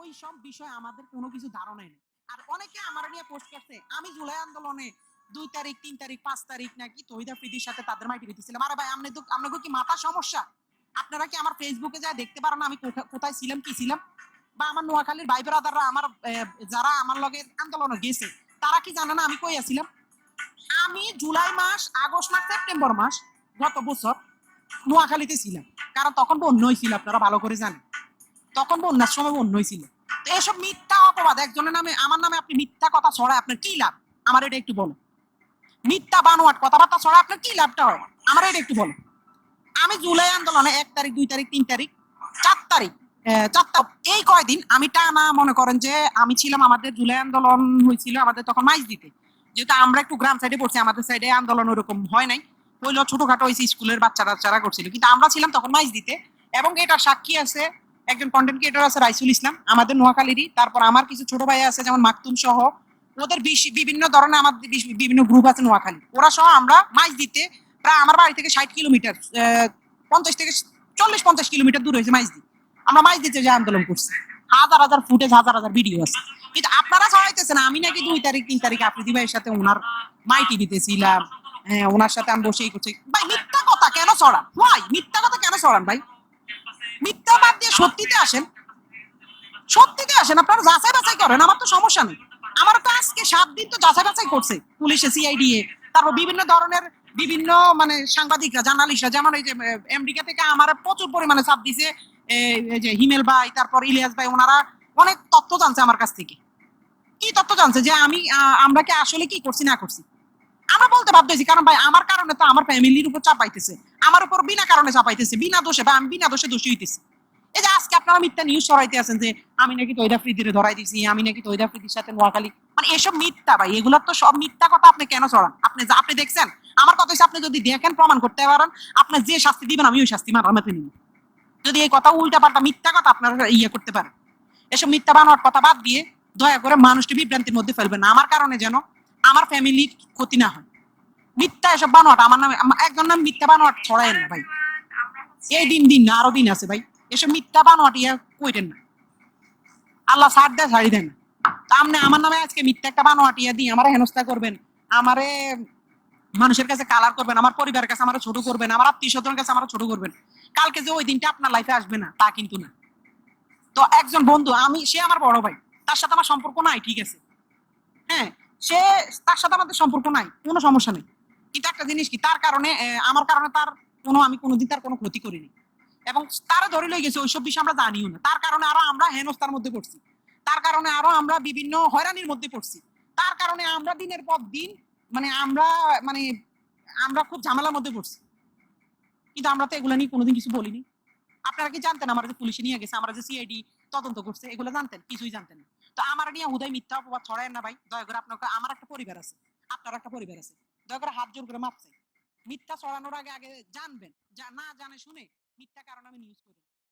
ওই সব বিষয়ে আমাদের কোনো কিছু ধারণাই নেই। আর অনেকে আমার নিয়ে পোস্ট করছে, আমি জুলাই আন্দোলনে দুই তারিখ, তিন তারিখ, পাঁচ তারিখ নাকি তহিদা প্রীতির সাথে তাদের মাইটি দিতেছিলাম। আরে ভাই, আপনি তো আপনাকে কি মাথা সমস্যা? আপনারা কি আমার ফেসবুকে যা দেখতে পারেন আমি কোথায় ছিলাম, কি ছিলাম? বা আমার নোয়াখালীর ভাই ব্রাদাররা আমার যারা আমার লগে আন্দোলনে গেছে, তারা কি জানে না আমি কই আছিলাম? আমি জুলাই মাস, আগস্ট মাস, সেপ্টেম্বর মাস গত বছর নোয়াখালীতে ছিলাম। কারণ তখন বন্য ছিল, আপনারা ভালো করে জানেন। তখন বন্যার সময় বন্য তো এসব মিথ্যা অপবাদ একজনের নামে আমার নামে আপনি মিথ্যা কথা ছড়ায় আপনার কি লাভ? আমার এটা একটু বলো। মিথ্যা বানোয়াট কথাবার্তা ছড়ায় আপনার কি লাভটা হয় আমার এটা একটু বলো। আমি জুলাই আন্দোলনে এক তারিখ দুই তারিখ তিন তারিখ চার তারিখ আহ, চার তারিখ এই কয়দিন আমি টানা মনে করেন যে আমি ছিলাম আমাদের জুলাই আন্দোলন হয়েছিল আমাদের তখন মাইজ দিতে। যেহেতু আমরা একটু গ্রাম সাইডে পড়ছি আমাদের সাইডে আন্দোলন ওরকম হয় নাই। হইল ছোটখাটো হয়েছে স্কুলের বাচ্চারা বাচ্চারা করছিল। কিন্তু আমরা ছিলাম তখন মাইজ দিতে এবং এটা সাক্ষী আছে একজন কন্টেন্ট ক্রিয়েটর আছে রাইসুল ইসলাম, আমাদের নোয়াখালীরই। তারপর আমার কিছু ছোট ভাই আছে, যেমন মাকতুম সহ। ওদের বিভিন্ন ধরনের আমাদের বিভিন্ন গ্রুপ আছে নোয়াখালী। ওরা সহ আমরা মাইজ দিতে প্রায় আমার বাড়ি থেকে ষাট কিলোমিটার পঞ্চাশ থেকে চল্লিশ, পঞ্চাশ কিলোমিটার দূর হয়েছে মাইজ দি আমরা মাইজ দিতে যে আন্দোলন করছি। হাজার হাজার ফুটেজ হাজার হাজার ভিডিও আছে। কিন্তু আপনারা ছড়াইতেছেন আমি নাকি দুই তারিখ, তিন তারিখ আফ্রিদি ভাইয়ের সাথে ওনার মাই টিভিতে ছিলাম হ্যাঁ ওনার সাথে আমি বসেই করছি। ভাই, মিথ্যা কথা কেন ছড়ান? ভাই মিথ্যা কথা কেন ছড়ান ভাই? মিথ্যা বাদ দিয়ে সত্যিতে আসেন? সত্যিতে আসেন? আপনারা যাচাই বাছাই করেন, আমার তো সমস্যা নেই। আমার তো আজকে সাত দিন তো যাচাই বাছাই করছে, পুলিশে সিআইডিএ তারপর বিভিন্ন ধরনের, বিভিন্ন মানে সাংবাদিকরা, জার্নালিস্টরা, যেমন ওই যে আমেরিকা থেকে আমার প্রচুর পরিমাণে চাপ দিছে যে, হিমেল ভাই, তারপর ইলিয়াস ভাই, ওনারা অনেক তথ্য জানছে আমার কাছ থেকে। কি তথ্য জানছে? যে আমি আমরা কি আসলে কি করছি, না করছি? আমরা বলতে হয়েছি, কারণ ভাই, আমার কারণে তো আমার ফ্যামিলির উপর চাপাইতেছে আমার উপর বিনা কারণে চাপাইতেছে বিনা দোষে বা আমি বিনা দোষে দোষী হইতেছি। এই যে আজকে আপনারা মিথ্যা নিউজ ছড়াইতে আছেন যে, আমি নাকি তৈদা ফ্রিদিরে ধরাই দিছি, আমি নাকি তৈদা ফ্রিদির সাথে নোয়াখালী মানে এসব মিথ্যা, ভাই এগুলোর তো সব মিথ্যা কথা আপনি কেন ছড়ান? আপনি যা আপনি দেখছেন, আমার কথা হচ্ছে আপনি যদি দেখেন, প্রমাণ করতে পারেন, আপনি যে শাস্তি দিবেন আমি ওই শাস্তি মার মেপে নিব। যদি এই কথা উল্টা পাল্টা মিথ্যা কথা আপনারা ইয়ে করতে পারেন। এসব মিথ্যা বানোয়ার কথা বাদ দিয়ে দয়া করে মানুষটি বিভ্রান্তির মধ্যে ফেলবেন না। আমার কারণে যেন আমার ফ্যামিলির ক্ষতি না হয়। মিথ্যা এসব বানোয়াট, আমার নামে একজন নাম মিথ্যা বানোয়াট ছড়ায় না ভাই। এই দিন দিন না, আরও দিন আছে ভাই। এসব মিথ্যা বানোয়াট, ইয়া কইতেন না। আল্লাহ ছাড় দেয় ছাড়ি দেন আপনি আমার নামে আজকে মিথ্যা একটা বানোয়াট, ইয়া দিয়ে আমার হেনস্থা করবেন। আমারে মানুষের কাছে কালার করবেন, আমার পরিবারের কাছে আমার ছোট করবেন, আমার আত্মীয় স্বজনের কাছে আমার ছোট করবেন। কালকে যে ওই দিনটা আপনার লাইফে আসবে না, তা কিন্তু না। তো একজন বন্ধু, আমি, সে আমার বড় ভাই, তার সাথে আমার সম্পর্ক নাই, ঠিক আছে। হ্যাঁ সে, তার সাথে আমাদের সম্পর্ক নাই, কোনো সমস্যা নেই। কিন্তু একটা জিনিস কি? তার কারণে আমার কারণে তার কোনো, আমি কোনোদিন তার কোনো ক্ষতি করিনি। এবং তারা ধরে লই গেছে, ওইসব বিষয় আমরা জানিও না। তার কারণে আরও আমরা হেনস্থার মধ্যে পড়ছি। তার কারণে আরও আমরা বিভিন্ন হয়রানির মধ্যে পড়ছি। তার কারণে আমরা দিনের পর দিন মানে আমরা মানে আমরা খুব ঝামেলার মধ্যে পড়ছি। কিন্তু আমরা তো এগুলো নিয়ে কোনোদিন কিছু বলিনি। আপনারা কি জানতেন আমরা যে পুলিশে নিয়ে গেছে, আমরা যে সিআইডি তদন্ত করছে, এগুলো জানতেন? কিছুই জানতেন না। তো আমার নিয়ে হুদাই মিথ্যা অপবাদ ছড়ায় না ভাই। দয়া করে আপনার আমার একটা পরিবার আছে। আপনার একটা পরিবার আছে। দয়া করে হাত জোর করে মাপছে মিথ্যা ছড়ানোর আগে আগে জানবেন যা না জানে শুনে মিথ্যা কারণ আমি নিউজ করি।